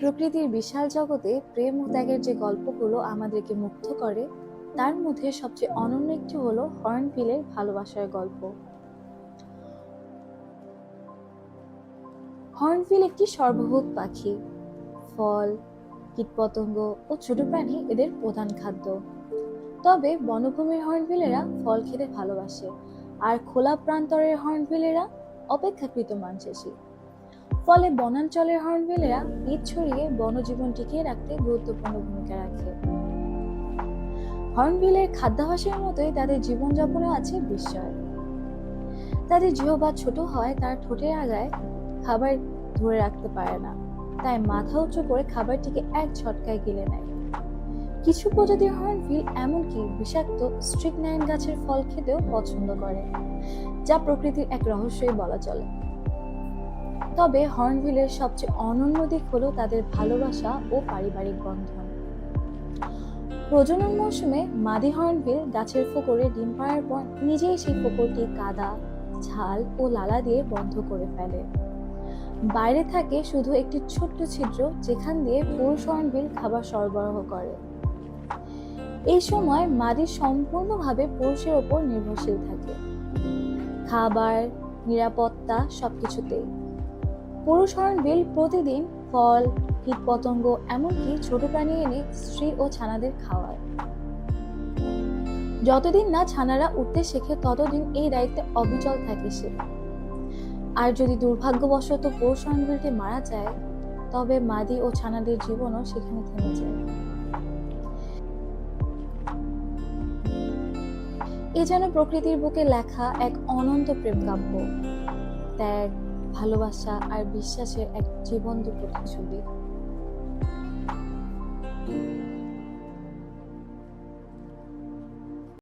প্রকৃতির বিশাল জগতে প্রেম ও ত্যাগের যে গল্পগুলো আমাদেরকে মুগ্ধ করে, তার মধ্যে সবচেয়ে অনন্য একটি হলো হর্নবিলের ভালোবাসার গল্প। হর্নবিল একটি সর্বভূক পাখি। ফল, কীটপতঙ্গ ও ছোট প্রাণী এদের প্রধান খাদ্য। তবে বনভূমির হর্নবিলেরা ফল খেতে ভালোবাসে, আর খোলা প্রান্তরের হর্নবিলেরা অপেক্ষাকৃত মাংসাশী ফলে বনাঞ্চলের হর্নবিলেরা পিচ ছড়িয়ে বনজীবন টিকিয়ে রাখতে গুরুত্বপূর্ণ ভূমিকা রাখে। হর্নবিলের খাদ্যাভাসের মতোই তাদের জীবনযাপনে আছে বিস্ময়। তাদের জিহবা ছোট হয় তার ঠোঁটের আগায় খাবার ধরে রাখতে পারে না। তাই মাথা উঁচু করে খাবারটিকে এক ঝটকায় গিলে নেয়। কিছু প্রজাতির হর্নবিল এমনকি বিষাক্ত স্ট্রিকনাইন গাছের ফল খেতেও পছন্দ করে, যা প্রকৃতির এক রহস্যই বলা চলে। তবে হর্নবিলের সবচেয়ে অনন্য দিক হলো তাদের ভালোবাসা ও পারিবারিক বন্ধন। প্রজনন মৌসুমে মাদি হর্নবিল গাছের ফোকরে ডিম পাড়ার পর নিজেই সেই ফোকরটি কাদা ঝাল ও লালা দিয়ে বন্ধ করে ফেলে। বাইরে থাকে শুধু একটি ছোট্ট ছিদ্র যেখান দিয়ে পুরুষ হর্নবিল খাবার সরবরাহ করে। এই সময় মাদি সম্পূর্ণভাবে পুরুষের ওপর নির্ভরশীল থাকে। খাবার, নিরাপত্তা সবকিছুতেই। পুরুষ হর্নবিল প্রতিদিন ফল, কীটপতঙ্গ, এমনকি ছোট প্রাণী এনে স্ত্রী ও ছানাদের খাওয়ায়। যতদিন না ছানারা উঠতে শেখে, ততদিন এই দায়িত্বে অবিচল থাকে সে। আর যদি দুর্ভাগ্যবশত পুরুষ হর্নবিলটি মারা যায়, তবে মাদি ও ছানাদের জীবনও সেখানে থেমে যায়। এ যেন প্রকৃতির বুকে লেখা এক অনন্ত প্রেম কাব্য। ত্যাগ ভালোবাসা আর বিশ্বাসের এক জীবন্ত প্রতিচ্ছবি।